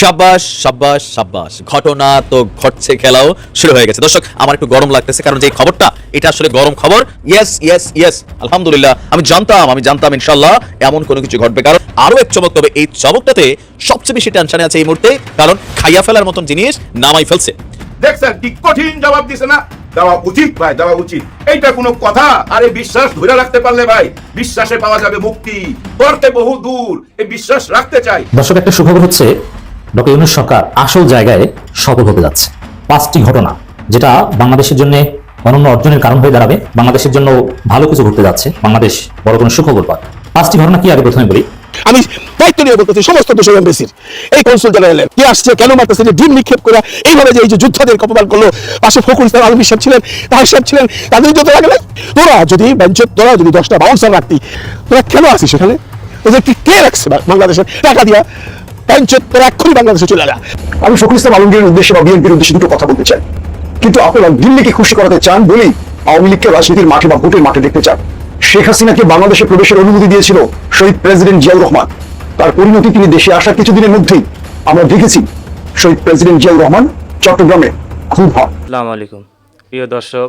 সাব্বাস সাব্বাস সাব্বাস ঘটনা তো ঘটছে খেলাও শুরু হয়ে গেছে। দর্শক আমার একটু গরম লাগতেছে কারণ যে খবরটা এটা আসলে গরম খবর। ইয়েস ইয়েস ইয়েস আলহামদুলিল্লাহ আমি জানতাম আমি জানতাম ইনশাল্লাহ এমন কোনো কিছু ঘটবে। কারণ আরও এক চমক তবে এই চমকটাতে সবচেয়ে বেশি টেনশনে আছে এই মুহূর্তে কারণ খাইয়া ফেলার মতন জিনিস নামাই ফেলছে। দেখছেন কি কঠিন জবাব দিছে না? দেওয়া উচিত ভাই দেওয়া উচিত। এইটা কোনো কথা? আরে বিশ্বাস ধরে রাখতে পারলে ভাই বিশ্বাসে পাওয়া যাবে মুক্তি। করতে বহু দূর এই বিশ্বাস রাখতে চাই। দর্শক একটা সুখবর হচ্ছে ডক্টর ইউনুস সরকার আসল জায়গায় সফল হতে যাচ্ছে। পাঁচটি ঘটনা, যেটা বাংলাদেশের জন্য অনন্য অর্জনের কারণ হয়ে দাঁড়াবে। বাংলাদেশের জন্য ভালো কিছু ঘটতে যাচ্ছে। বাংলাদেশ বড় কোনো সুখবর পাবে পাঁচটি ঘটনা কি আগে প্রথমে বলি? আমি দায়িত্ব নিয়ে বলতেছি সমস্ত দেশের এম্বাসির এই কনসুল জেনারেলের কি আসছে, কেন মারতেছে যে ডিম নিক্ষেপ করে এইভাবে যে এই যে যোদ্ধাদের অপমান করল, পাশে ফখরুল ইসলাম, আলমী সাহেব ছিলেন, তাহের সাহেব ছিলেন, তাদের যত লাগে নাই। তোরা যদি বেঞ্চ, তোরা যদি দশটা বাউন্সার রাখতি, তোরা কেন আসিস সেখানে? তোদেরকে কে রাখছে বাংলাদেশের টাকা দিয়া? এক্ষুনি বাংলাদেশে চলে আমি ইসলাম আলমগীরের উদ্দেশ্যে বা বিএনপির উদ্দেশ্যে দুটো কথা বলতে চাই। কিন্তু আপনারা দিল্লিকে খুশি করাতে চান বলেই আওয়ামী লীগকে রাজনীতির মাঠে বা ভোটের মাঠে দেখতে চান। শেখ হাসিনাকে বাংলাদেশে প্রবেশের অনুমতি দিয়েছিল শহীদ প্রেসিডেন্ট জিয়াউর রহমান। তার পরিণতি তিনি দেশে আসার কিছুদিনের মধ্যেই আমরা দেখেছি শহীদ প্রেসিডেন্ট জিয়াউর রহমান চট্টগ্রামে খুব আসসালামু আলাইকুম। প্রিয় দর্শক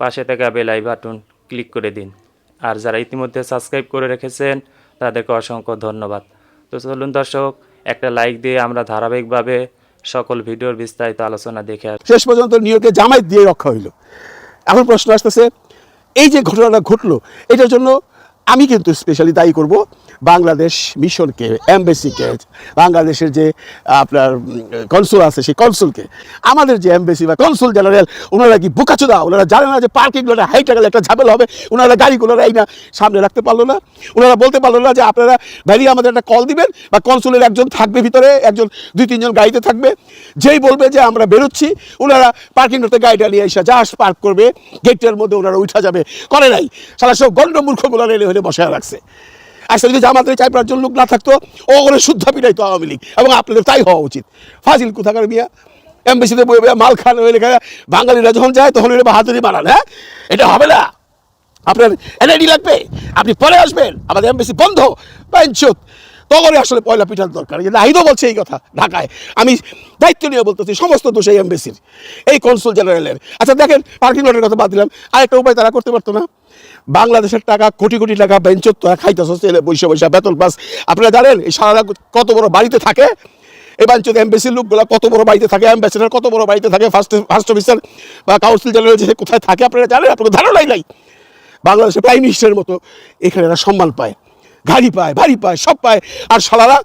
পাশে থাকা বেল আই বাটন ক্লিক করে দিন। আর যারা ইতিমধ্যে সাবস্ক্রাইব করে রেখেছেন, তাদেরকে অসংখ্য ধন্যবাদ। তো চলুন দর্শক, একটা লাইক দিয়ে আমরা ধারাবাহিকভাবে সকল ভিডিওর বিস্তারিত আলোচনা দেখে শেষ পর্যন্ত নিউ জামায়াত দিয়ে রক্ষা হইল। এখন প্রশ্ন আসতেছে, এই যে ঘটনাটা ঘটলো, এটার জন্য আমি কিন্তু স্পেশালি দায়ী করব। বাংলাদেশ মিশনকে, এমবেসিকে, বাংলাদেশের যে আপনার কনসুল আছে, সেই কনসুলকে আমাদের যে এমবেসি বা কনসুল জেনারেল ওনারা কি বোকাচোদা? ওনারা জানে না যে পার্কিং লটে হাইটা গেলে একটা ঝামেলা হবে, ওনারা গাড়িগুলো এই না সামনে রাখতে পারল না। ওনারা বলতে পারল না যে আপনারা ভ্যালি আমাদের একটা কল দিবেন, বা কনসুলের একজন থাকবে ভিতরে, একজন, দুই, তিনজন গাড়িতে থাকবে, যেই বলবে যে আমরা বেরোচ্ছি, ওনারা পার্কিং লটে গাড়িটা নিয়ে এসে জাহাজ পার্ক করবে গেটের মধ্যে ওনারা উঠা যাবে, করে নাই। সারা সব গণ্ড মূর্খগুলো রেলে হলে বসে রাখছে। আসলে যদি জামাতের চাই পাঁচজন লোক না থাকতো ও করে শুদ্ধ পিটাইতো আওয়ামী লীগ। এবং আপনাদের তাই হওয়া উচিত। ফাজিল কোথাকার মিয়া? এমবেসিতে বই মাল খান ওই লেখা, বাঙালিরা যখন যায় তখন এর হাতুড়ি বানান হ্যাঁ? এটা হবে না। আপনার এনআইডি লাগবে, আপনি পরে আসবেন। আমাদের এমবিসি বন্ধ। পাইনচুত তখনই আসলে পয়লা পিঠার দরকার। নাহিদও বলছে এই কথা ঢাকায়। আমি দায়িত্ব নিয়ে বলতেছি, সমস্ত দোষ এই এমবেসির, এই কনসুল জেনারেলের আচ্ছা দেখেন পার্কিং লটের কথা বাদ দিলাম। আরেকটা উপায় তারা করতে পারতো না। বাংলাদেশের টাকা কোটি কোটি টাকা বেঞ্চত তোরা খাইতেছ বৈশা বৈশা বেতন পাস। আপনারা জানেন, এই সারা কত বড় বাড়িতে থাকে? এই বাঞ্চত এম্বাসির লোকগুলো কত বড় বাড়িতে থাকে অ্যাম্বাসেডার কত বড় বাড়িতে থাকে ফার্স্ট ফার্স্ট অফিসার বা কাউন্সিল জেনারেল যে কোথায় থাকে, আপনারা জানেন, আপনাদের ধারণাই নাই। বাংলাদেশের প্রাইম মিনিস্টারের মতো এখানে এরা সম্মান পায় গাড়ি পায় বাড়ি পায়, সব পায়। আর সালারা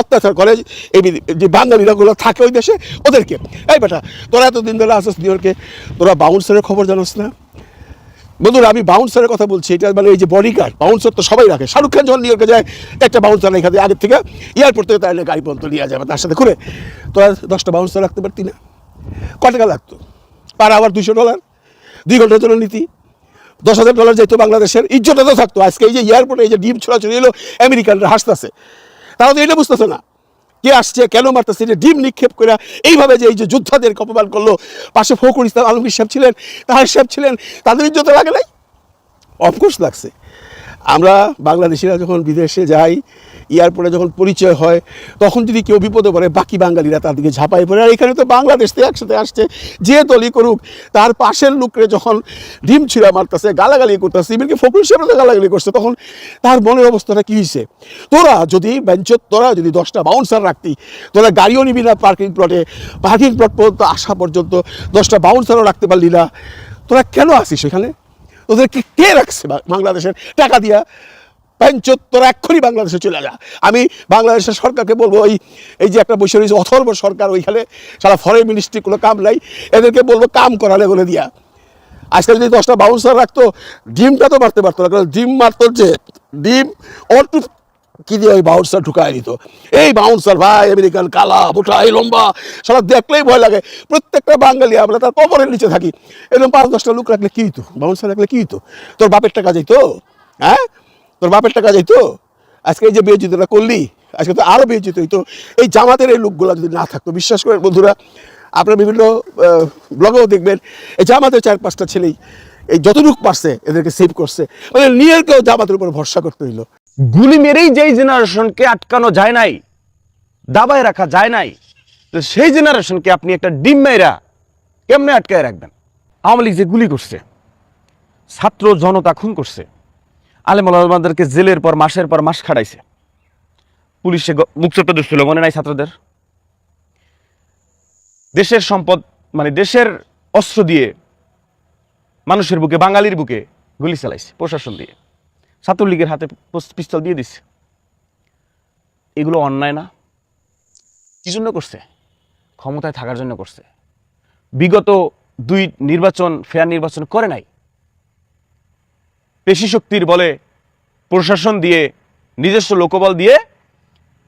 অত্যাচার করে এই যে বাঙালিরাগুলো থাকে ওই দেশে, ওদেরকে। এই বেটা, তোরা এতদিন ধরে আসিস নিউ ইয়র্কে তোরা বাউন্সারের খবর জানোস না? বন্ধুরা, আমি বাউন্সারের কথা বলছি, এটা মানে এই যে বডি গার্ড বাউন্সার তো সবাই রাখে। শাহরুখ খান যখন নিউ যায়, একটা বাউন্সার রেখে দেয় আগের থেকে এয়ারপোর্ট থেকে তাহলে গাড়ি পর্যন্ত নিয়ে যাবে তার সাথে করে। তোরা দশটা বাউন্সার রাখতে পারতি না। ক টাকা লাগতো? পার আবার দুশো ডলার দুই ঘণ্টার জন্য নীতি। দশ হাজার ডলার যেত বাংলাদেশের ইজ্জত তো থাকতো। আজকে এই যে এয়ারপোর্টে এই যে ডিম ছোড়া ছোড়াছড়ি এলো, আমেরিকানরা হাসতেছে। তারা তো এটা বুঝতেছে না। কে আসছে, কেন মারতেছে যে ডিম নিক্ষেপ করে এইভাবে যে এই যে যোদ্ধাদেরকে অপমান করল। পাশে ফখরুল ইসলাম আলমগীর সাহেব ছিলেন, তাহার সাহেব ছিলেন, তাদের ইজ্জত লাগে নাই? অফকোর্স লাগছে। আমরা বাংলাদেশিরা যখন বিদেশে যাই, এয়ারপোর্টে যখন পরিচয় হয়, তখন যদি কেউ বিপদে পড়ে, বাকি বাঙালিরা তার দিকে ঝাঁপাই পড়ে। আর এখানে তো বাংলাদেশ থেকে একসাথে আসছে, যে দলই করুক, তার পাশের লোকরে যখন ডিম ছিঁড়া মারতেছে, গালাগালি করতেছে ইভেনকি ফকরুল সাহেব তো গালাগালি করছে, তখন তার মনের অবস্থাটা কী হয়েছে তোরা যদি বেঞ্চত তোরা যদি দশটা বাউন্সার রাখতি, তোরা গাড়িও নিবি না পার্কিং প্লটে পার্কিং প্লট পর্যন্ত আসা পর্যন্ত দশটা বাউন্সারও রাখতে পারলি না। তোরা কেন আসিস সেখানে ওদেরকে কে রাখছে বাংলাদেশের টাকা দিয়া? পঞ্চত্তর এক্ষুনি বাংলাদেশে চলে যা। আমি বাংলাদেশের সরকারকে বলব ওই এই যে একটা বসে রয়েছে, অথর্ব সরকার ওইখানে সারা ফরেন মিনিস্ট্রি কোনো কাম নাই। এদেরকে বলব, কাম করালে বলে দিয়া। আজকে যদি দশটা বাউন্সার রাখতো, ডিমটা তো মারতে পারতো না, কারণ ডিম মারতো যে, ডিম অন কি দিয়ে ওই বাউন্সার ঢুকায় দিত? এই বাউন্সার ভাই আমেরিকান কালা মোটা এই লম্বা, সারা দেখলেই ভয় লাগে। প্রত্যেকটা বাঙালি, আমরা তার কবরের নিচে থাকি। এরকম পাঁচ, দশটা লোক রাখলে কি হইতো? বাউন্সার রাখলে কি হইতো? তোর বাপের টাকা যাইতো? হ্যাঁ? তোর বাপের টাকা যাইতো? আজকে এই যে বিয়োজিতটা করলি, আজকে তো আরও বিয়োজিত হইতো। এই জামাতের এই লোকগুলো যদি না থাকতো, বিশ্বাস করেন বন্ধুরা, আপনারা বিভিন্ন ব্লগেও দেখবেন, এই জামাতের চার পাঁচটা ছেলেই এই যতটুকু পারছে, এদেরকে সেভ করছে। মানে নিয়েরকেও জামাতের উপর ভরসা করতে হইল। গুলি মেরেই যেই জেনারেশনকে আটকানো যায় নাই, দাবায় রাখা যায় নাই, তো সেই জেনারেশনকে আপনি একটা ডিম মেয়েরা কেমনে আটকায় রাখবেন? আওয়ামী লীগ যে গুলি করছে, ছাত্র জনতা খুন করছে, আলেম আলমাদেরকে জেলের পর মাসের পর মাস খাটাইছে, পুলিশে মুখচোপটা দিচ্ছিল মনে নাই ছাত্রদের? দেশের সম্পদ মানে দেশের অস্ত্র দিয়ে মানুষের বুকে, বাঙালির বুকে গুলি চালাইছে, প্রশাসন দিয়ে। ছাত্রলীগের হাতে পিস্তল দিয়ে দিচ্ছে এগুলো অন্যায় না। কি জন্য করছে? ক্ষমতায় থাকার জন্য করছে। বিগত দুই নির্বাচন, ফেয়ার নির্বাচন করে নাই। পেশি শক্তির বলে প্রশাসন দিয়ে, নিজস্ব লোকবল দিয়ে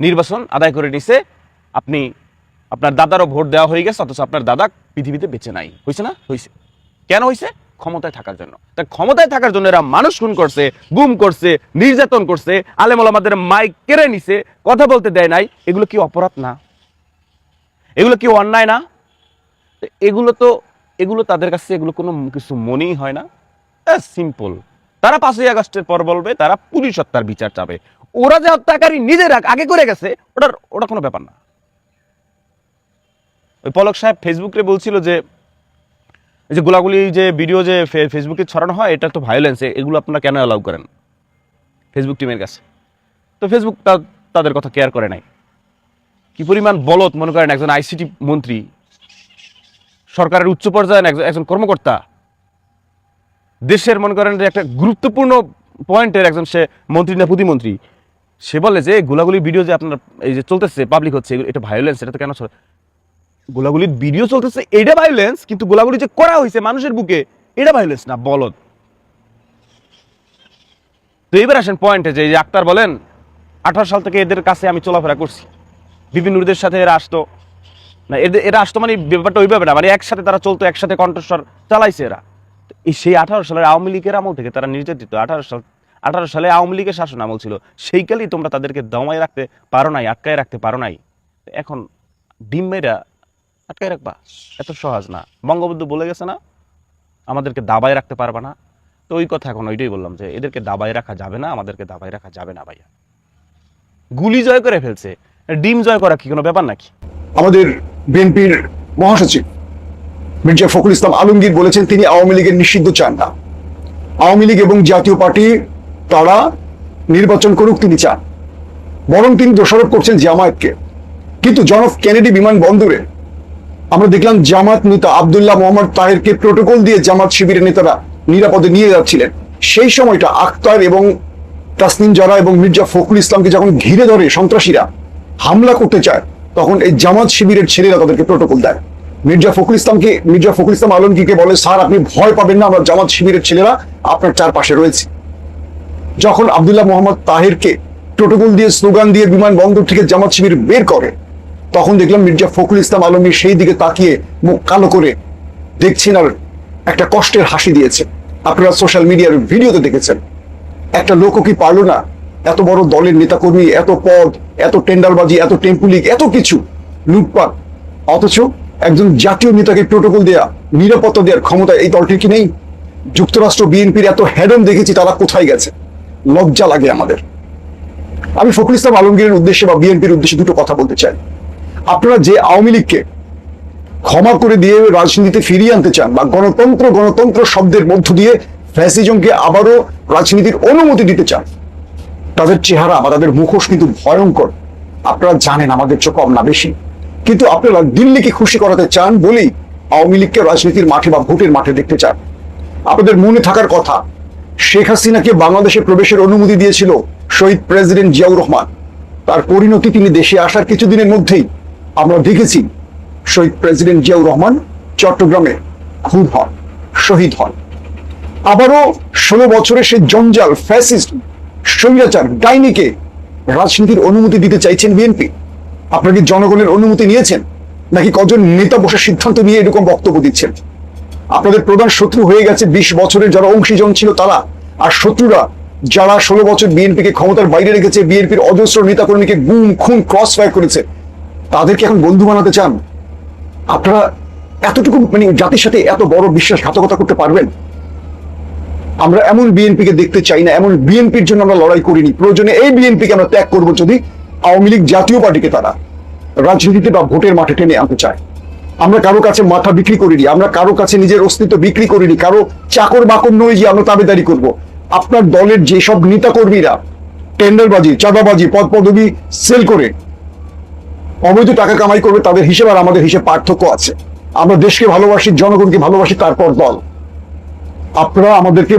নির্বাচন আদায় করে নিছে। আপনি, আপনার দাদারও ভোট দেওয়া হয়ে গেছে, অথচ আপনার দাদা পৃথিবীতে বেঁচে নাই। হয়েছে না? হয়েছে কেন হয়েছে ক্ষমতায় থাকার জন্য। তা ক্ষমতায় থাকার জন্য এরা মানুষ খুন করছে, গুম করছে, নির্যাতন করছে আলেমল আমাদের মাইক কেড়ে নিছে, কথা বলতে দেয় নাই, এগুলো কি অপরাধ না? এগুলো কি অন্যায় না? এগুলো তো, এগুলো তাদের কাছে এগুলো কোনো কিছু মনেই হয় না। সিম্পল তারা পাঁচই আগস্টের পর বলবে, তারা পুলিশ হত্যার বিচার চাবে। ওরা যে হত্যাকারী নিজেরা আগে করে গেছে, ওটার, ওটা কোনো ব্যাপার না। ওই পলক সাহেব ফেসবুকে বলছিল যে এই যে গোলাগুলি যে ভিডিও যে ফেসবুকে ছড়ানো হয়, এটা তো ভায়োলেন্স এগুলো আপনারা কেন অ্যালাউ করেন? ফেসবুক টিমের কাছে। তো ফেসবুক তাদের কথা কেয়ার করে নাই। কি পরিমাণ বলত মনে করেন একজন আইসিটি মন্ত্রী, সরকারের উচ্চ পর্যায়ের একজন একজন কর্মকর্তা, দেশের মনে করেন যে একটা গুরুত্বপূর্ণ পয়েন্টের একজন সে মন্ত্রী না প্রতিমন্ত্রী, সে বলে যে গোলাগুলি ভিডিও যে আপনার এই যে চলতেছে পাবলিক হচ্ছে এটা ভায়োলেন্স এটা তো কেন গোলাগুলির ভিডিও চলতেছে, এটা ভায়োলেন্স কিন্তু গোলাগুলি যে করা হয়েছে মানুষের বুকে, এটা ভায়োলেন্স না, বলদ। তো এবার আসেন পয়েন্টে যে আক্তার বলেন, আঠারো সাল থেকে এদের কাছে আমি চলাফেরা করছি। বিভিন্নদের সাথে এরা আসতো। না, এদের, এরা আসতো মানে ব্যাপারটা ওইভাবে না মানে একসাথে তারা চলতো, একসাথে কণ্ঠস্বর চালাইছে এরা। সেই আঠারো সালের আওয়ামী লীগের আমল থেকে তারা নির্যাতিত, আঠারো সাল, আঠারো সালে আওয়ামী লীগের শাসন আমল ছিল, সেইকালেই তোমরা তাদেরকে দমায় রাখতে পারো নাই, আটকায় রাখতে পারো নাই। এখন ডিম আটকায় রাখবা? এত সহজ না। বঙ্গবন্ধু বলে গেছে না, আমাদেরকে দাবায় রাখতে পারবা না। তো ওই কথা এখন ওইটাই বললাম যে, এদেরকে দাবায় রাখা যাবে না, আমাদেরকে দাবায় রাখা যাবে না ভাইয়া। গুলি জয় করে ফেলছে। ডিম জয় করা কি কোনো ব্যাপার নাকি? আমাদের বিএনপির মহাসচিব মির্জা ফখরুল ইসলাম আলমগীর বলেছেন, তিনি আওয়ামী লীগের নিষিদ্ধ চান না। আওয়ামী লীগ এবং জাতীয় পার্টি, তারা নির্বাচন করুক তিনি চান। বরং তিনি দোষারোপ করছেন জামায়াতকে। কিন্তু জন অফ কেনেডি বিমানবন্দরে আমরা দেখলাম জামাত নেতা আবদুল্লাহ মোহাম্মদ তাহেরকে প্রোটোকল দিয়ে জামাত শিবিরের নেতারা নিরাপদে নিয়ে যাচ্ছিলেন। সেই সময়টা আখতার এবং তাসনিম জারা এবং মির্জা ফখরুল ইসলামকে যখন ঘিরে ধরে সন্ত্রাসীরা হামলা করতে চায়, তখন এই জামাত শিবিরের ছেলেরা তাদেরকে প্রোটোকল দেয়। মির্জা ফখরুল ইসলামকে, মির্জা ফখরুল ইসলাম আলমগীরকে বলে, স্যার, আপনি ভয় পাবেন না, আমরা জামাত শিবিরের ছেলেরা আপনার চারপাশে রয়েছে। যখন আবদুল্লাহ মোহাম্মদ তাহেরকে প্রোটোকল দিয়ে, স্লোগান দিয়ে বিমানবন্দর থেকে জামাত শিবির বের করে তখন দেখলাম মির্জা ফখরুল ইসলাম আলমগীর সেই দিকে তাকিয়ে মুখ কালো করে দেখছেন আর একটা কষ্টের হাসি দিয়েছে। আপনারা সোশ্যাল মিডিয়ার ভিডিওতে দেখেছেন। একটা লোকও কি পারল না? এত বড় দলের নেতাকর্মী, এত পদ, এত টেন্ডারবাজি, এত টেম্পুলিক এত কিছু লুটপাট। অথচ একজন জাতীয় নেতাকে প্রোটোকল দেয়া, নিরাপত্তা দেওয়ার ক্ষমতা এই দলটির কি নেই? যুক্তরাষ্ট্র বিএনপির এত হেডন দেখেছি, তারা কোথায় গেছে? লজ্জা লাগে আমাদের। আমি ফখরুল ইসলাম আলমগীরের উদ্দেশ্যে বা বিএনপির উদ্দেশ্যে দুটো কথা বলতে চাই। আপনারা যে আওয়ামী লীগকে ক্ষমা করে দিয়ে রাজনীতিতে ফিরিয়ে আনতে চান বা গণতন্ত্র গণতন্ত্র শব্দের মধ্য দিয়ে ফ্যাসিজমকে আবারও রাজনীতির অনুমতি দিতে চান, তাদের চেহারা বা তাদের মুখোশ কিন্তু ভয়ঙ্কর। আপনারা জানেন আমাদের চোখ কম না বেশি। কিন্তু আপনারা দিল্লিকে খুশি করাতে চান বলেই আওয়ামী লীগকে রাজনীতির মাঠে বা ভোটের মাঠে দেখতে চান। আপনাদের মনে থাকার কথা, শেখ হাসিনাকে বাংলাদেশে প্রবেশের অনুমতি দিয়েছিল শহীদ প্রেসিডেন্ট জিয়াউর রহমান। তার পরিণতি তিনি দেশে আসার কিছুদিনের মধ্যেই আমরা দেখেছি শহীদ প্রেসিডেন্ট জিয়াউর রহমান চট্টগ্রামে খুন হন, শহীদ হন। আবারও ষোলো বছরে সে জঞ্জাল ফ্যাসিস্ট স্বৈরাচার ডাইনিকে রাজনীতির অনুমতি দিতে চাইছেন বিএনপি। আপনারা কি জনগণের অনুমতি নিয়েছেন? নাকি কজন নেতা বসে সিদ্ধান্ত নিয়ে এরকম বক্তব্য দিচ্ছেন? আপনাদের প্রধান শত্রু হয়ে গেছে বিশ বছরের যারা অংশীজন ছিল তারা। আর শত্রুরা যারা ষোলো বছর বিএনপিকে ক্ষমতার বাইরে রেখেছে, বিএনপির অজস্র নেতাকর্মীকে গুম, খুন ক্রস ফায়ার করেছে তাদেরকে এখন বন্ধু বানাতে চান, আপনারা এতটুকু মানে জাতির সাথে এত বড় বিশ্বাসঘাতকতা করতে পারবেন? আমরা এমন বিএনপিকে দেখতে চাই না, এমন বিএনপির জন্য আমরা লড়াই করিনি। প্রয়োজনে এই বিএনপিকে আমরা ত্যাগ করব যদি আওয়ামী লীগ জাতীয় পার্টিকে তারা রাজনীতিতে বা ভোটের মাঠে টেনে আনতে চায়। আমরা কারও কাছে মাথা বিক্রি করিনি, আমরা কারও কাছে নিজের অস্তিত্ব বিক্রি করিনি, কারও চাকর বাকর নই যে আমরা তাবেদারি করব। আপনার দলের যেসব নেতা কর্মীরা টেন্ডারবাজি, চাঁদাবাজি পদ পদবি সেল করে অবৈধ টাকা কামাই করবে, তাদের হিসেব আর আমাদের হিসেব পার্থক্য আছে। আমরা দেশকে ভালোবাসি, জনগণকে ভালোবাসি, তারপর দল। আপনারা আমাদেরকে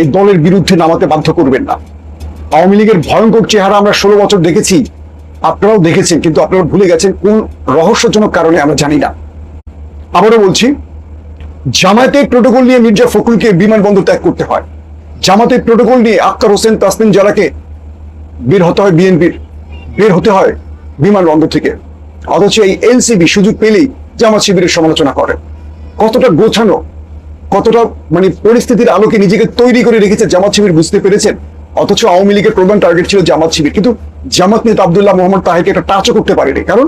এই দলের বিরুদ্ধে নামাতে বাধ্য করবেন না। আওয়ামী লীগের ভয়ঙ্কর চেহারা আমরা ষোলো বছর দেখেছি, আপনারাও দেখেছেন, কিন্তু আপনারা ভুলে গেছেন কোন রহস্যজনক কারণে আমরা জানি না। আবারও বলছি, জামায়াতের প্রোটোকল নিয়ে মির্জা ফখরুলকে বিমানবন্দর ত্যাগ করতে হয়। জামাতের প্রোটোকল নিয়ে আক্তার হোসেন তাসনিম জালাকে বের হতে হয়, বিএনপির। বের হতে হয় বিমানবন্দর থেকে। অথচ এই এনসিবি সুযোগ পেলেই জামাত শিবিরের সমালোচনা করে। কতটা গোছানো, কতটা মানে পরিস্থিতির আলোকে নিজেকে তৈরি করে রেখেছে জামাত শিবির বুঝতে পেরেছেন? অথচ আওয়ামী লীগের প্রধান টার্গেট ছিল জামাত শিবির। কিন্তু জামাত নেতা আবদুল্লাহ মোহাম্মদ তাহেরকে একটা টাচও করতে পারেনি। কারণ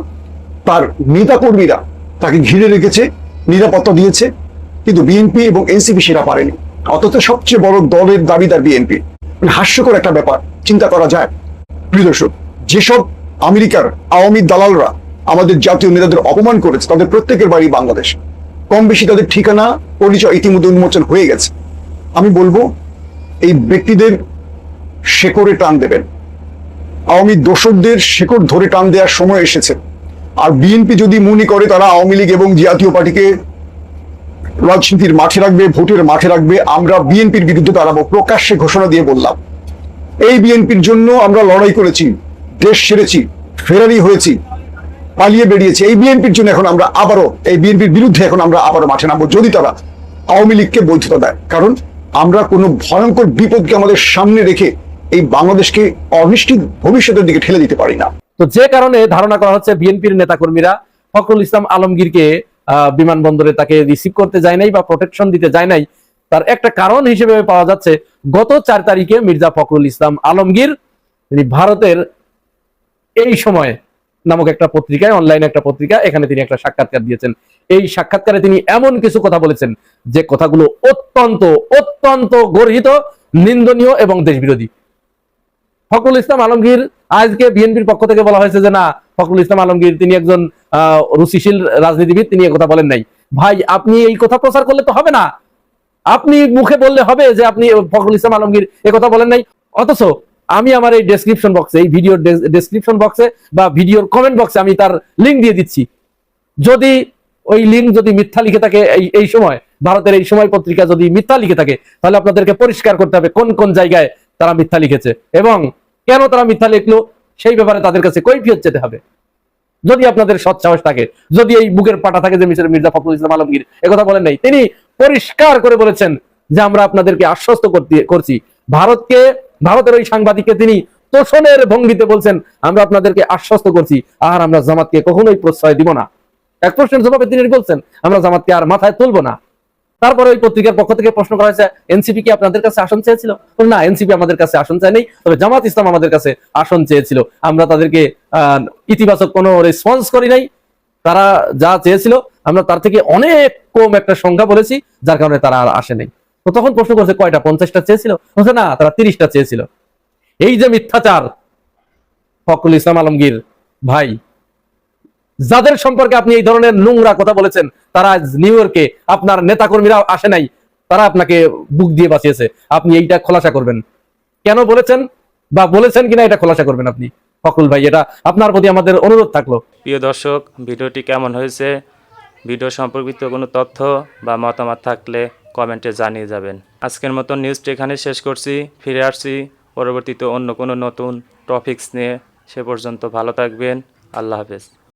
তার নেতা কর্মীরা তাকে ঘিরে রেখেছে, নিরাপত্তা দিয়েছে, কিন্তু বিএনপি এবং এনসিপি সেটা পারেনি। অথচ সবচেয়ে বড় দলের দাবিদার বিএনপি মানে হাস্যকর একটা ব্যাপার, চিন্তা করা যায়। প্রিয় দর্শক, যেসব আমেরিকার আওয়ামী দালালরা আমাদের জাতীয় নেতাদের অপমান করেছে, তাদের প্রত্যেকের বাড়ি বাংলাদেশ। কম বেশি তাদের ঠিকানা, পরিচয় ইতিমধ্যে উন্মোচন হয়ে গেছে। আমি বলব, এই ব্যক্তিদের শেকড়ে টান দেবেন। আওয়ামী দোসরদের শেকড় ধরে টান দেওয়ার সময় এসেছে। আর বিএনপি যদি মনে করে তারা আওয়ামী লীগ এবং জাতীয় পার্টিকে রাজনীতির মাঠে রাখবে, ভোটের মাঠে রাখবে, আমরা বিএনপির বিরুদ্ধে দাঁড়াবো প্রকাশ্যে ঘোষণা দিয়ে বললাম। এই বিএনপির জন্য আমরা লড়াই করেছি। দেশ ছেড়েছি, ফেরারি হয়েছি, পালিয়ে বেরিয়েছি এই বিএনপির জন্য এখন আমরা আবারও, এই বিএনপির বিরুদ্ধে এখন আমরা আবারও মাঠে নামবো, যদি তারা আওয়ামী লীগকে বৈধতা দেয়। কারণ আমরা কোনো ভয়ঙ্কর বিপদকে আমাদের সামনে রেখে এই বাংলাদেশকে অনিশ্চিত ভবিষ্যতের দিকে ঠেলে দিতে পারি না। তো যে কারণে ধারণা করা হচ্ছে বিএনপির নেতাকর্মীরা ফখরুল ইসলাম আলমগীরকে বিমানবন্দরে তাকে রিসিভ করতে যায় নাই বা প্রোটেকশন দিতে যায় নাই। তার একটা কারণ হিসেবে পাওয়া যাচ্ছে, গত চার তারিখে মির্জা ফখরুল ইসলাম আলমগীর, তিনি ভারতের এই সময় নামক একটা পত্রিকায় অনলাইন একটা পত্রিকা এখানে তিনি একটা সাক্ষাৎকার দিয়েছেন। এই সাক্ষাৎকারে তিনি এমন কিছু কথা বলেছেন যে কথাগুলো অত্যন্ত অত্যন্ত গর্হিত, নিন্দনীয় এবং দেশবিরোধী। ফখরুল ইসলাম আলমগীর, আজকে বিএনপির পক্ষ থেকে বলা হয়েছে যে না, ফখরুল ইসলাম আলমগীর তিনি একজন রুচিশীল রাজনীতিবিদ, তিনি কথা বলেন নাই। ভাই, আপনি এই কথা প্রচার করলে তো হবে না। আপনি মুখে বললে হবে যে আপনি ফখরুল ইসলাম আলমগীর কথা বলেন নাই। অথচ আমি আমার এই ডেসক্রিপশন বক্সে এই ভিডিওর ডেসক্রিপশন বক্সে বা ভিডিওর কমেন্ট বক্সে আমি তার লিঙ্ক দিয়ে দিচ্ছি। যদি ওই লিঙ্ক যদি মিথ্যা লিখে থাকে এই এই সময়, ভারতের এই সময় পত্রিকা যদি মিথ্যা লিখে থাকে, তাহলে আপনাদেরকে পরিষ্কার করতে হবে কোন কোন জায়গায় তারা মিথ্যা লিখেছে এবং কেন তারা মিথ্যা লিখলো, সেই ব্যাপারে তাদের কাছে কৈফিয়ত যেতে হবে। যদি আপনাদের সৎ সাহস থাকে, যদি এই বুকের পাটা থাকে যে মিস্টার মির্জা ফখরুল ইসলাম আলমগীর একথা বলেন নাই, তিনি পরিষ্কার করে বলেছেন যে আমরা আপনাদেরকে আশ্বস্ত করছি। ভারতকে ভারতের ওই সাংবাদিককে তিনি তোষণের ভঙ্গিতে বলছেন, আমরা আপনাদেরকে আশ্বস্ত করছি, আর আমরা জামাতকে কখনোই প্রশ্রয় দিব না। এক প্রশ্নের জবাবে তিনি বলছেন, আমরা জামাতকে আর মাথায় তুলবো না। তারপরে ওই পত্রিকার পক্ষ থেকে প্রশ্ন করা হয়েছে, এনসিপি কি আপনাদের কাছে আসন চেয়েছিল? না, এনসিপি আমাদের কাছে আসন চায় নেই, তবে জামাত ইসলাম আমাদের কাছে আসন চেয়েছিল। আমরা তাদেরকে ইতিবাচক কোনো রেসপন্স করি নাই। তারা যা চেয়েছিল, আমরা তার থেকে অনেক কম একটা সংখ্যা বলেছি, যার কারণে তারা আর আসে নাই। তো তখন প্রশ্ন করছে, কয়টা? পঞ্চাশটা চেয়েছিল? বলছে, না, তারা তিরিশটা চেয়েছিল। এই যে মিথ্যাচার, ফখরুল ইসলাম আলমগীর ভাই, যাদের সম্পর্কে আপনি এই ধরনের নোংরা কথা বলেছেন, তারা নিউ ইয়র্কে আপনার নেতাকর্মীরা আসে নাই, তারা আপনাকে বুক দিয়ে বাঁচিয়েছে। আপনি এইটা খোলাসা করবেন। কেন বলেছেন? বা বলেছেন কিনা এটা খোলাসা করবেন আপনি, ফখরুল ভাই, এটা আপনার প্রতি আমাদের অনুরোধ থাকল। প্রিয় দর্শক, ভিডিওটি কেমন হয়েছে? ভিডিও সম্পর্কিত কোনো তথ্য বা মতামত থাকলে কমেন্টে জানিয়ে যাবেন। আজকের মতো নিউজটি এখানে শেষ করছি। ফিরে আসছি পরবর্তীতে অন্য কোনো নতুন টপিকস নিয়ে। সে পর্যন্ত ভালো থাকবেন। আল্লাহ হাফেজ।